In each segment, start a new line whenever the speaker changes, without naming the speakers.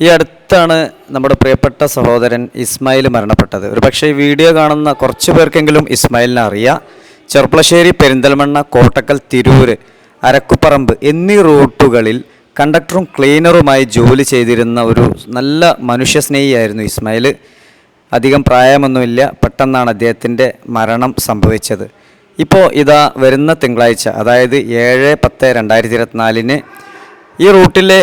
ഈ അടുത്താണ് നമ്മുടെ പ്രിയപ്പെട്ട സഹോദരൻ ഇസ്മായിൽ മരണപ്പെട്ടത്. ഒരു പക്ഷേ ഈ വീഡിയോ കാണുന്ന കുറച്ച് പേർക്കെങ്കിലും ഇസ്മായിലിനെ അറിയാം. ചെർപ്പളശ്ശേരി പെരിന്തൽമണ്ണ കോട്ടക്കൽ തിരൂർ അരക്കുപറമ്പ് എന്നീ റൂട്ടുകളിൽ കണ്ടക്ടറും ക്ലീനറുമായി ജോലി ചെയ്തിരുന്ന ഒരു നല്ല മനുഷ്യസ്നേഹിയായിരുന്നു ഇസ്മായിൽ അധികം പ്രായമൊന്നുമില്ല. പെട്ടെന്നാണ് അദ്ദേഹത്തിന്റെ മരണം സംഭവിച്ചത്. ഇപ്പോൾ ഇതാ വരുന്ന തിങ്കളാഴ്ച അതായത് ഏഴ് പത്ത് രണ്ടായിരത്തി ഇരുപത്തിനാലിന് ഈ റൂട്ടിലെ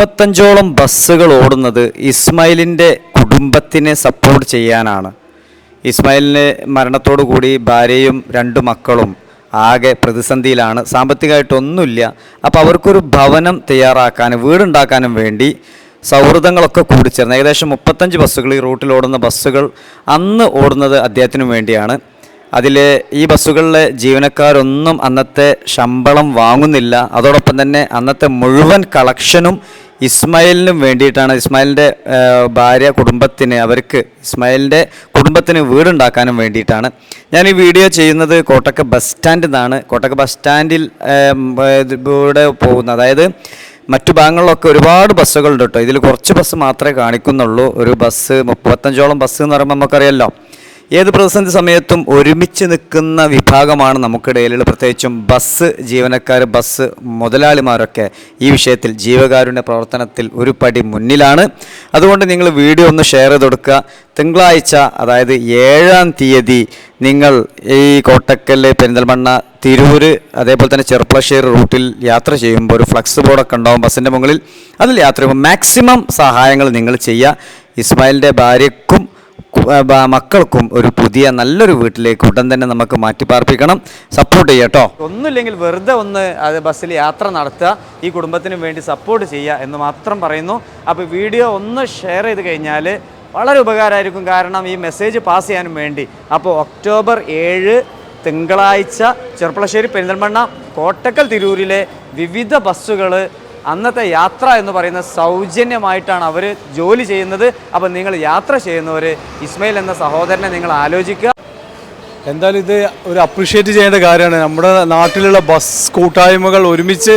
മുപ്പത്തഞ്ചോളം ബസ്സുകൾ ഓടുന്നത് ഇസ്മായിലിന്റെ കുടുംബത്തിനെ സപ്പോർട്ട് ചെയ്യാനാണ്. ഇസ്മായിലിന് മരണത്തോടു കൂടി ഭാര്യയും രണ്ടു മക്കളും ആകെ പ്രതിസന്ധിയിലാണ്. സാമ്പത്തികമായിട്ടൊന്നുമില്ല. അപ്പോൾ അവർക്കൊരു ഭവനം തയ്യാറാക്കാനും വീടുണ്ടാക്കാനും വേണ്ടി സൗഹൃദങ്ങളൊക്കെ കൂടിച്ചേർന്ന്. ഏകദേശം മുപ്പത്തഞ്ച് ബസ്സുകൾ ഈ റൂട്ടിൽ ഓടുന്ന ബസ്സുകൾ അന്ന് ഓടുന്നത് അദ്ദേഹത്തിനു വേണ്ടിയാണ്. അതിൽ ഈ ബസ്സുകളിലെ ജീവനക്കാരൊന്നും അന്നത്തെ ശമ്പളം വാങ്ങുന്നില്ല. അതോടൊപ്പം തന്നെ അന്നത്തെ മുഴുവൻ കളക്ഷനും ഇസ്മായിലിനും വേണ്ടിയിട്ടാണ്. ഇസ്മായിലിന്റെ ഭാര്യ കുടുംബത്തിന് അവർക്ക് ഇസ്മായിലിന്റെ കുടുംബത്തിന് വീടുണ്ടാക്കാനും വേണ്ടിയിട്ടാണ്. ഞാൻ ഈ വീഡിയോ ചെയ്യുന്നത് കോട്ടക്ക ബസ് സ്റ്റാൻഡിൽ നിന്നാണ് കോട്ടക്ക ബസ് സ്റ്റാൻഡിൽ ഇതിലൂടെ പോകുന്നത് അതായത് മറ്റു ഭാഗങ്ങളിലൊക്കെ ഒരുപാട് ബസ്സുകളുണ്ട് കേട്ടോ. ഇതിൽ കുറച്ച് ബസ് മാത്രമേ കാണിക്കുന്നുള്ളൂ. ഒരു ബസ് മുപ്പത്തഞ്ചോളം ബസ് എന്ന് പറയുമ്പോൾ നമുക്കറിയാമല്ലോ ഏത് പ്രതിസന്ധി സമയത്തും ഒരുമിച്ച് നിൽക്കുന്ന വിഭാഗമാണ് നമുക്കിടയിലുള്ള പ്രത്യേകിച്ചും ബസ് ജീവനക്കാർ ബസ് മുതലാളിമാരൊക്കെ ഈ വിഷയത്തിൽ ജീവകാരുണ്യ പ്രവർത്തനത്തിൽ ഒരു പടി മുന്നിലാണ്. അതുകൊണ്ട് നിങ്ങൾ വീഡിയോ ഒന്ന് ഷെയർ ചെയ്ത് കൊടുക്കുക. തിങ്കളാഴ്ച അതായത് ഏഴാം തീയതി നിങ്ങൾ ഈ കോട്ടക്കൽ പെരിന്തൽമണ്ണ തിരൂര് അതേപോലെ തന്നെ ചെറുപ്പളശ്ശേരി റൂട്ടിൽ യാത്ര ചെയ്യുമ്പോൾ ഒരു ഫ്ലക്സ് ബോർഡൊക്കെ ഉണ്ടാവും ബസ്സിന്റെ മുകളിൽ. അതിൽ യാത്ര ചെയ്യുമ്പോൾ മാക്സിമം സഹായങ്ങൾ നിങ്ങൾ ചെയ്യുക. ഇസ്മായിലിന്റെ ഭാര്യയ്ക്കും കു- ആ, ബ- മക്കൾക്കും ഒരു പുതിയ നല്ലൊരു വീട്ടിലേക്ക് ഉടൻ തന്നെ നമുക്ക് മാറ്റി പാർപ്പിക്കണം സപ്പോർട്ട് ചെയ്യാം കേട്ടോ. ഒന്നുമില്ലെങ്കിൽ വെറുതെ ഒന്ന് അത് ബസ്സിൽ യാത്ര നടത്തുക ഈ കുടുംബത്തിന് വേണ്ടി സപ്പോർട്ട് ചെയ്യുക എന്ന് മാത്രം പറയുന്നു. അപ്പോൾ വീഡിയോ ഒന്ന് ഷെയർ ചെയ്ത് കഴിഞ്ഞാൽ വളരെ ഉപകാരമായിരിക്കും. കാരണം ഈ മെസ്സേജ് പാസ് ചെയ്യാനും വേണ്ടി. അപ്പോൾ ഒക്ടോബർ ഏഴ് തിങ്കളാഴ്ച ചെറുപ്പളശ്ശേരി പെരിന്തൽമണ്ണ കോട്ടക്കൽ തിരൂരിലെ വിവിധ ബസ്സുകൾ അന്നത്തെ യാത്ര എന്ന് പറയുന്ന സൗജന്യമായിട്ടാണ് അവർ ജോലി ചെയ്യുന്നത്. അപ്പം നിങ്ങൾ യാത്ര ചെയ്യുന്നവർ ഇസ്മയിൽ എന്ന സഹോദരനെ നിങ്ങൾ ആലോചിക്കുക.
എന്തായാലും ഇത് ഒരു അപ്രിഷ്യേറ്റ് ചെയ്യേണ്ട കാര്യമാണ്. നമ്മുടെ നാട്ടിലുള്ള ബസ് കൂട്ടായ്മകൾ ഒരുമിച്ച്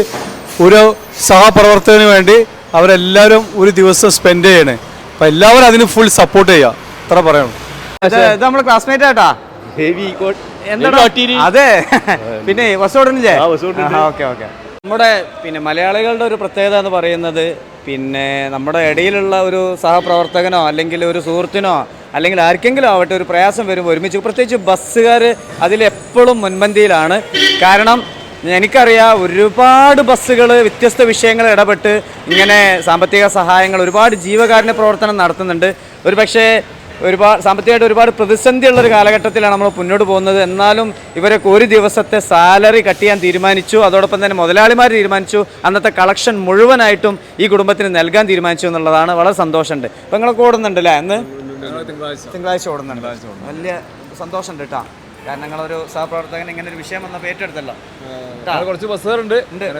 ഒരു സഹപ്രവർത്തകന് വേണ്ടി അവരെല്ലാവരും ഒരു ദിവസം സ്പെൻഡ് ചെയ്യണേ. അപ്പം എല്ലാവരും അതിന് ഫുൾ സപ്പോർട്ട് ചെയ്യുക അത്ര പറയണം
ഇത് ഇത് നമ്മുടെ ക്ലാസ്മേറ്റ് ആട്ടാ എന്താ അതെ. പിന്നെ ബസ് ഓടുന്നില്ലേ ഓക്കെ ഓക്കെ. നമ്മുടെ പിന്നെ മലയാളികളുടെ ഒരു പ്രത്യേകത എന്ന് പറയുന്നത് പിന്നെ നമ്മുടെ ഇടയിലുള്ള ഒരു സഹപ്രവർത്തകനോ അല്ലെങ്കിൽ ഒരു സുഹൃത്തിനോ അല്ലെങ്കിൽ ആർക്കെങ്കിലും ആവട്ടെ ഒരു പ്രയാസം വരുമ്പോൾ ഒരുമിച്ച് പ്രത്യേകിച്ച് ബസ്സുകാർ അതിലെപ്പോഴും മുൻപന്തിയിലാണ്. കാരണം എനിക്കറിയാം ഒരുപാട് ബസ്സുകൾ വ്യത്യസ്ത വിഷയങ്ങൾ ഇടപെട്ട് ഇങ്ങനെ സാമ്പത്തിക സഹായങ്ങൾ ഒരുപാട് ജീവകാരുണ്യ പ്രവർത്തനം നടത്തുന്നുണ്ട്. ഒരു പക്ഷേ ഒരുപാട് സാമ്പത്തികമായിട്ട് ഒരുപാട് പ്രതിസന്ധിയുള്ള ഒരു കാലഘട്ടത്തിലാണ് നമ്മൾ മുന്നോട്ട് പോകുന്നത്. എന്നാലും ഇവരൊക്കെ ഒരു ദിവസത്തെ സാലറി കട്ട് ചെയ്യാൻ തീരുമാനിച്ചു. അതോടൊപ്പം തന്നെ മുതലാളിമാർ തീരുമാനിച്ചു. അന്നത്തെ കളക്ഷൻ മുഴുവനായിട്ടും ഈ കുടുംബത്തിന് നൽകാൻ തീരുമാനിച്ചു എന്നുള്ളതാണ് വളരെ സന്തോഷമുണ്ട്. അപ്പം നിങ്ങളൊക്കെ ഓടുന്നുണ്ട് അല്ലേ അന്ന് തിങ്കളാഴ്ച ഓടുന്നുണ്ട്. വലിയ സന്തോഷമുണ്ട് കേട്ടോ. കാരണം നിങ്ങളൊരു സഹപ്രവർത്തകൻ ഇങ്ങനെ ഒരു വിഷയം വന്നപ്പോൾ ഏറ്റെടുത്തല്ലോ.
കുറച്ച് ബസ്സുകാരുണ്ട്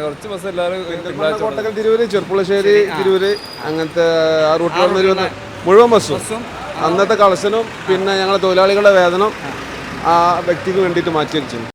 കുറച്ച് ബസ് എല്ലാവരും
കോട്ടക്കൽ തിരൂര് ചെറുപ്പുളശ്ശേരി തിരൂര് അങ്ങനത്തെ ആ റൂട്ടിൽ വരുന്ന മുഴുവൻ ബസ്സും അന്നത്തെ കളക്ഷനും പിന്നെ ഞങ്ങളുടെ തൊഴിലാളികളുടെ വേതനം ആ വ്യക്തിക്ക് വേണ്ടിയിട്ട് മാറ്റി വെച്ചു